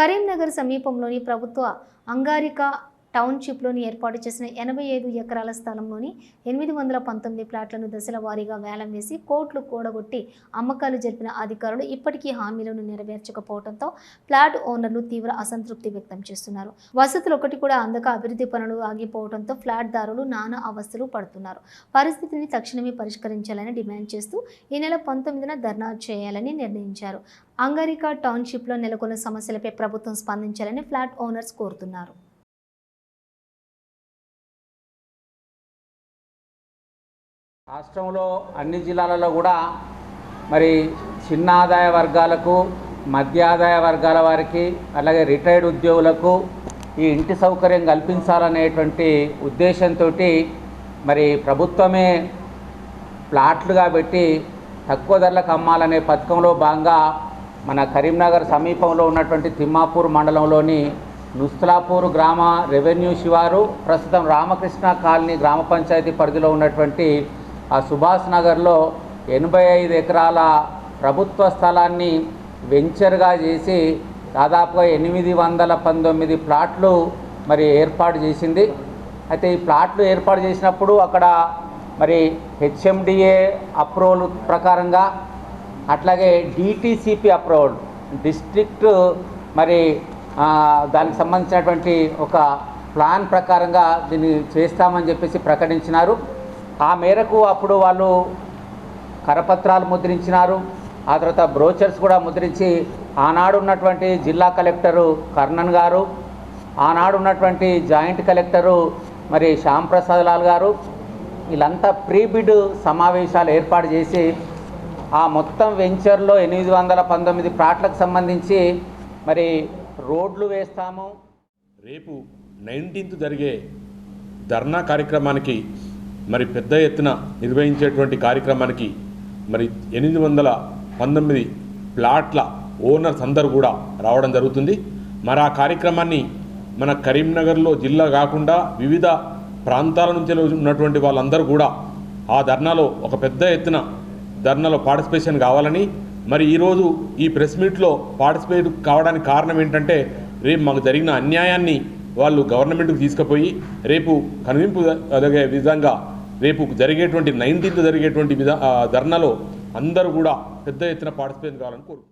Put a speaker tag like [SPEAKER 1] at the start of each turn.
[SPEAKER 1] కరీంనగర్ సమీపంలోని ప్రభుత్వ అంగారిక టౌన్షిప్లోని ఏర్పాటు చేసిన ఎనభై ఐదు ఎకరాల స్థలంలోని ఎనిమిది వందల పంతొమ్మిది ప్లాట్లను దశల వారీగా వేలం వేసి కోట్లు కూడగొట్టి అమ్మకాలు జరిపిన అధికారులు ఇప్పటికీ హామీలను నెరవేర్చకపోవడంతో ఫ్లాట్ ఓనర్లు తీవ్ర అసంతృప్తి వ్యక్తం చేస్తున్నారు. వసతులు ఒకటి కూడా అందక అభివృద్ధి పనులు ఆగిపోవడంతో ఫ్లాట్ దారులు నానా అవస్థలు పడుతున్నారు. పరిస్థితిని తక్షణమే పరిష్కరించాలని డిమాండ్ చేస్తూ ఈ నెల పంతొమ్మిదిన ధర్నా చేయాలని నిర్ణయించారు. అంగారికా టౌన్షిప్లో నెలకొన్న సమస్యలపై ప్రభుత్వం స్పందించాలని ఫ్లాట్ ఓనర్స్ కోరుతున్నారు.
[SPEAKER 2] రాష్ట్రంలో అన్ని జిల్లాలలో కూడా మరి చిన్న ఆదాయ వర్గాలకు మధ్య ఆదాయ వర్గాల వారికి అలాగే రిటైర్డ్ ఉద్యోగులకు ఈ ఇంటి సౌకర్యం కల్పించాలనేటువంటి ఉద్దేశంతో మరి ప్రభుత్వమే ప్లాట్లుగా పెట్టి తక్కువ ధరలకు అమ్మాలనే పథకంలో భాగంగా మన కరీంనగర్ సమీపంలో ఉన్నటువంటి తిమ్మాపూర్ మండలంలోని నుస్తలాపూర్ గ్రామ రెవెన్యూ శివారు ప్రస్తుతం రామకృష్ణ కాలనీ గ్రామ పంచాయతీ పరిధిలో ఉన్నటువంటి ఆ సుభాష్ నగర్లో ఎనభై ఐదు ఎకరాల ప్రభుత్వ స్థలాన్ని వెంచర్గా చేసి దాదాపుగా ఎనిమిది వందల పంతొమ్మిది ప్లాట్లు మరి ఏర్పాటు చేసింది. అయితే ఈ ప్లాట్లు ఏర్పాటు చేసినప్పుడు అక్కడ మరి హెచ్ఎండిఏ అప్రూవల్ ప్రకారంగా అట్లాగే డిటీసీపీ అప్రూవల్ డిస్ట్రిక్ట్ మరి దానికి సంబంధించినటువంటి ఒక ప్లాన్ ప్రకారంగా దీన్ని చేస్తామని చెప్పేసి ప్రకటించినారు. ఆ మేరకు అప్పుడు వాళ్ళు కరపత్రాలు ముద్రించినారు. ఆ తర్వాత బ్రోచర్స్ కూడా ముద్రించి ఆనాడు ఉన్నటువంటి జిల్లా కలెక్టరు కర్ణన్ గారు ఆనాడు ఉన్నటువంటి జాయింట్ కలెక్టరు మరి శ్యామ్ ప్రసాద్ లాల్ గారు వీళ్ళంతా ప్రీ బిడ్ సమావేశాలు ఏర్పాటు చేసి ఆ మొత్తం వెంచర్లో ఎనిమిది వందల పంతొమ్మిది ప్లాట్లకు సంబంధించి మరి రోడ్లు వేస్తాము.
[SPEAKER 3] రేపు నైన్టీన్త్ జరిగే ధర్నా కార్యక్రమానికి మరి పెద్ద ఎత్తున నిర్వహించేటువంటి కార్యక్రమానికి మరి ఎనిమిది వందల పంతొమ్మిది ప్లాట్ల ఓనర్స్ అందరూ కూడా రావడం జరుగుతుంది. మరి ఆ కార్యక్రమాన్ని మన కరీంనగర్లో జిల్లా కాకుండా వివిధ ప్రాంతాల నుంచి ఉన్నటువంటి వాళ్ళందరూ కూడా ఆ ధర్నాలో ఒక పెద్ద ఎత్తున ధర్నాలో పార్టిసిపేషన్ కావాలని మరి ఈరోజు ఈ ప్రెస్ మీట్లో పార్టిసిపేట్ కావడానికి కారణం ఏంటంటే రేపు మాకు జరిగిన అన్యాయాన్ని వాళ్ళు గవర్నమెంట్కి తీసుకుపోయి రేపు కనువింపు జరిగే విధంగా రేపు జరిగేటువంటి నైన్టీన్త్ జరిగేటువంటి విధా ధర్నాలో అందరూ కూడా పెద్ద ఎత్తున పార్టిసిపేట్ కావాలని కోరుకుంటున్నాను